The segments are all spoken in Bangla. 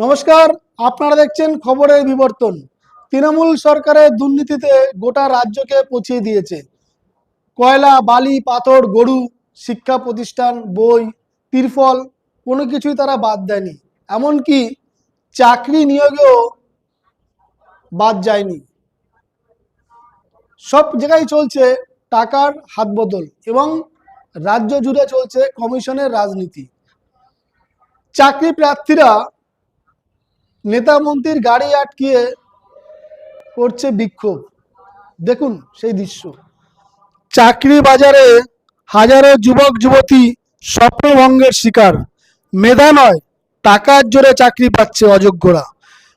নমস্কার, আপনারা দেখছেন খবরের বিবর্তন। তৃণমূল সরকারের দুর্নীতিতে গোটা রাজ্যকে পচিয়ে দিয়েছে। কয়লা, বালি, পাথর, গরু, শিক্ষা প্রতিষ্ঠান, বই, তিরফল, কোনো কিছুই তারা বাদ দেয়নি। এমনকি চাকরি নিয়োগেও বাদ যায়নি। সব জায়গায় চলছে টাকার হাত বদল এবং রাজ্য জুড়ে চলছে কমিশনের রাজনীতি। চাকরি প্রার্থীরা নেতা মন্ত্রীর গাড়ি আটকিয়ে করছে বিক্ষোভ। দেখুন সেই দৃশ্য। চাকরি বাজারে হাজারো যুবক, যুবতী স্বপ্নভঙ্গের শিকার। মেধা নয়, টাকার জোরে চাকরি পাচ্ছে অযোগ্যরা।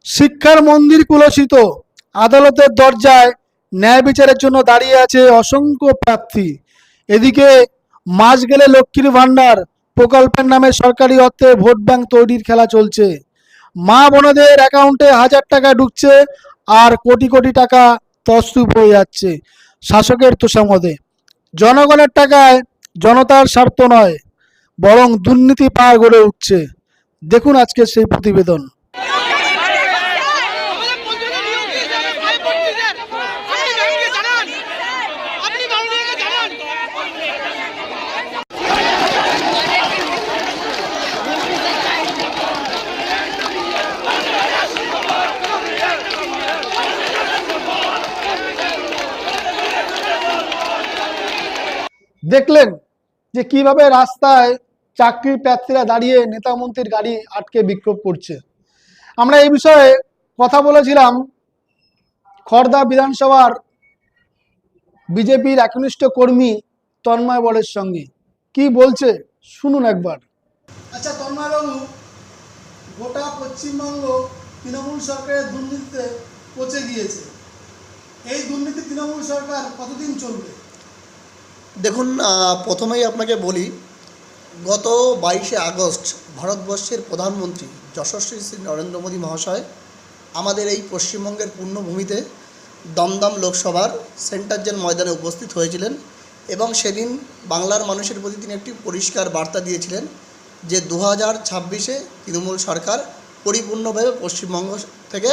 শিক্ষার মন্দির কুলসিত, আদালতের দরজায় ন্যায় বিচারের জন্য দাঁড়িয়ে আছে অসংখ্য প্রার্থী। এদিকে মাস গেলে লক্ষ্মীর ভাণ্ডার প্রকল্পের নামে সরকারি অর্থে ভোট ব্যাংক তৈরির খেলা চলছে। মা বোনদের অ্যাকাউন্টে হাজার টাকা ঢুকছে আর কোটি কোটি টাকা তস্তুপ হয়ে যাচ্ছে শাসকের তোষামদে। জনগণের টাকায় জনতার স্বার্থ নয়, বরং দুর্নীতি পা গড়ে উঠছে। দেখুন আজকে সেই প্রতিবেদন আমাদের পঞ্চায়েত নিয়োগ দিয়েছে, ফাইভ পড়তেছে। আপনি ব্যাংকে জানান। আপনি বাউন্ডারিকে জানান। দেখলেন যে কীভাবে রাস্তায় চাকরির প্রার্থীরা দাঁড়িয়ে নেতা মন্ত্রীর গাড়ি আটকে বিক্ষোভ করছে। আমরা এই বিষয়ে কথা বলেছিলাম খড়দা বিধানসভার বিজেপির একনিষ্ঠ কর্মী তন্ময় বরের সঙ্গে। কি বলছে? শুনুন একবার। আচ্ছা তন্ময় বাবু, গোটা পশ্চিমবঙ্গ তৃণমূল সরকারের দুর্নীতিতে পচে গিয়েছে। এই দুর্নীতি তৃণমূল সরকার কতদিন চলবে? দেখুন প্রথমেই আপনাকে বলি, গত বাইশে আগস্ট ভারতবর্ষের প্রধানমন্ত্রী যশস্বী শ্রী নরেন্দ্র মোদী মহাশয় আমাদের এই পশ্চিমবঙ্গের পূর্ণভূমিতে দমদম লোকসভার সেন্টার জেল ময়দানে উপস্থিত হয়েছিলেন এবং সেদিন বাংলার মানুষের প্রতি তিনি একটি পরিষ্কার বার্তা দিয়েছিলেন যে দু হাজার ছাব্বিশে তৃণমূল সরকার পরিপূর্ণভাবে পশ্চিমবঙ্গ থেকে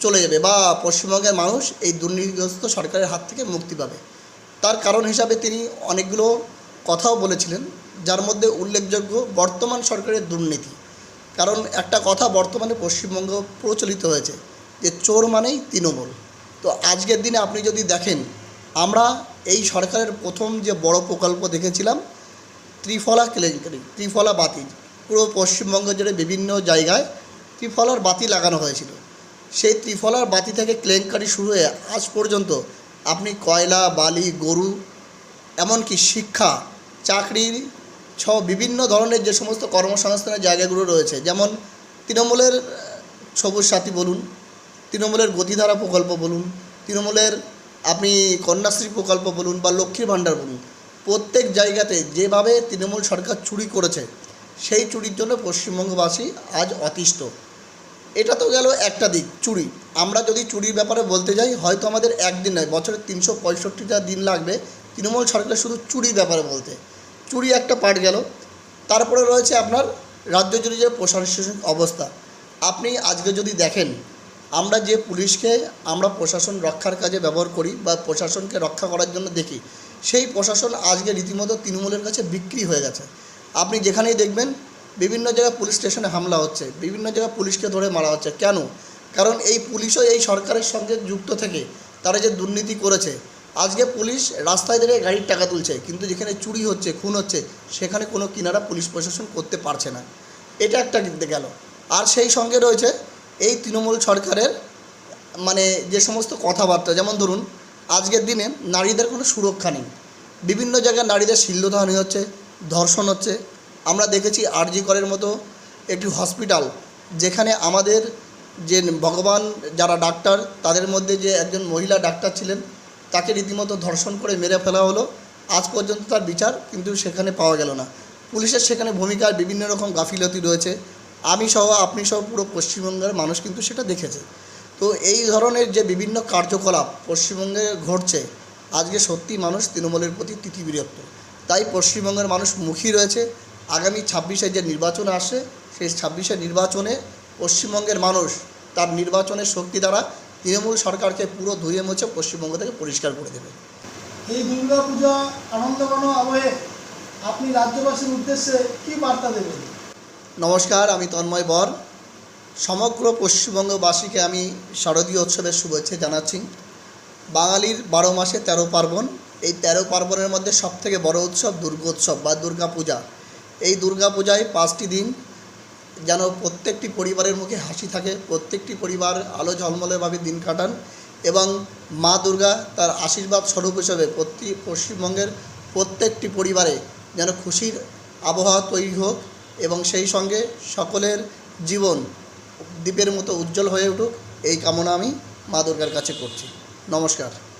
চলে যাবে বা পশ্চিমবঙ্গের মানুষ এই দুর্নীতিগ্রস্ত সরকারের হাত থেকে মুক্তি পাবে। তার কারণ হিসাবে তিনি অনেকগুলো কথাও বলেছিলেন, যার মধ্যে উল্লেখযোগ্য বর্তমান সরকারের দুর্নীতি। কারণ একটা কথা বর্তমানে পশ্চিমবঙ্গ প্রচলিত হয়েছে, যে চোর মানেই তৃণমূল। তো আজকের দিনে আপনি যদি দেখেন, আমরা এই সরকারের প্রথম যে বড় প্রকল্প দেখেছিলাম, ত্রিফলা কেলেঙ্কারি, ত্রিফলা বাতি পুরো পশ্চিমবঙ্গ জুড়ে বিভিন্ন জায়গায় ত্রিফলার বাতি লাগানো হয়েছিল। সেই ত্রিফলার বাতি থেকে কেলেঙ্কারি শুরু হয়ে আজ পর্যন্ত আপনি কয়লা, বালি, গরু, এমনকি শিক্ষা, চাকরির সহ বিভিন্ন ধরনের যে সমস্ত কর্মসংস্থানের জায়গাগুলো রয়েছে, যেমন তৃণমূলের সবুজ সাথী বলুন, তৃণমূলের গতিধারা প্রকল্প বলুন, তৃণমূলের আপনি কন্যাশ্রী প্রকল্প বলুন বা লক্ষ্মীর ভাণ্ডার বলুন, প্রত্যেক জায়গাতে যেভাবে তৃণমূল সরকার চুরি করেছে, সেই চুরির জন্য পশ্চিমবঙ্গবাসী আজ অতিষ্ঠ। এটা তো গেল একটা দিক, চুরি। আমরা যদি চুরির ব্যাপারে বলতে যাই, হয়তো আমাদের একদিন নয় বছরের তিনশো পঁয়ষট্টিটা দিন লাগবে তৃণমূল সরকার শুধু চুরির ব্যাপারে বলতে। চুরি একটা পার্ট গেল। তারপরে রয়েছে আপনার রাজ্য জুড়ে যে প্রশাসনিক অবস্থা। আপনি আজকে যদি দেখেন, আমরা যে পুলিশকে আমরা প্রশাসন রক্ষার কাজে ব্যবহার করি বা প্রশাসনকে রক্ষা করার জন্য দেখি, সেই প্রশাসন আজকে রীতিমতো তৃণমূলের কাছে বিক্রি হয়ে গেছে। আপনি যেখানেই দেখবেন বিভিন্ন জায়গায় পুলিশ স্টেশনে হামলা হচ্ছে, বিভিন্ন জায়গায় পুলিশকে ধরে মারা হচ্ছে। কেন? কারণ এই পুলিশও এই সরকারের সঙ্গে যুক্ত থেকে তারা যে দুর্নীতি করেছে, আজকে পুলিশ রাস্তায় দাঁড়িয়ে গাড়ির টাকা তুলছে, কিন্তু যেখানে চুরি হচ্ছে, খুন হচ্ছে, সেখানে কোনো কিনারা পুলিশ প্রশাসন করতে পারছে না। এটা একটা দিক গেল। আর সেই সঙ্গে রয়েছে এই তৃণমূল সরকারের মানে যে সমস্ত কথাবার্তা, যেমন ধরুন, আজকের দিনে নারীদের কোনো সুরক্ষা নেই। বিভিন্ন জায়গায় নারীদের শিল্যধানি হচ্ছে, ধর্ষণ হচ্ছে আমরা দেখেছি আরজি করের মতো একটি হসপিটাল যেখানে আমাদের যে ভগবান যারা ডাক্তার, তাদের মধ্যে যে একজন মহিলা ডাক্তার ছিলেন, তাকে রীতিমতো ধর্ষণ করে মেরে ফেলা হলো। আজ পর্যন্ত তার বিচার কিন্তু সেখানে পাওয়া গেল না। পুলিশের সেখানে ভূমিকার বিভিন্ন রকম গাফিলতি রয়েছে। আমি সহ, আপনি সহ পুরো পশ্চিমবঙ্গের মানুষ কিন্তু সেটা দেখেছে। তো এই ধরনের যে বিভিন্ন কার্যকলাপ পশ্চিমবঙ্গে ঘটছে, আজকে সত্যি মানুষ তৃণমূলের প্রতি তিথি বিরক্ত তাই পশ্চিমবঙ্গের মানুষ মুখী রয়েছে। আগামী ছাব্বিশে যে নির্বাচন আসে সেই ছাব্বিশে নির্বাচনে পশ্চিমবঙ্গের মানুষ তার নির্বাচনের শক্তি দ্বারা তৃণমূল সরকারকে পুরো ধুয়ে মুছে পশ্চিমবঙ্গ থেকে পরিষ্কার করে দেবে। এই দুর্গা পূজা আনন্দঘন আবহে আপনি রাজ্যবাসীর উদ্দেশ্যে কি বার্তা দেবেন? নমস্কার আমি তন্ময় বর। সমগ্র পশ্চিমবঙ্গবাসীকে আমি শারদীয় উৎসবের শুভেচ্ছা জানাচ্ছি। বাঙালির বারো মাসে তেরো পার্বণ এই তেরো পার্বণের মধ্যে সবথেকে বড় উৎসব দুর্গোৎসব বা দুর্গা পূজা। এই দুর্গা পূজায় পাঁচটি দিন যেন প্রত্যেকটি পরিবারের মুখে হাসি থাকে, প্রত্যেকটি পরিবার আলো ঝলমলেভাবে দিন কাটান এবং মা দুর্গা তার আশীর্বাদ স্বরূপ হিসেবে প্রতি পশ্চিমবঙ্গের প্রত্যেকটি পরিবারে যেন খুশির আবহাওয়া তৈরি হোক এবং সেই সঙ্গে সকলের জীবন দ্বীপের মতো উজ্জ্বল হয়ে উঠুক, এই কামনা আমি মা দুর্গার কাছে করছি। নমস্কার।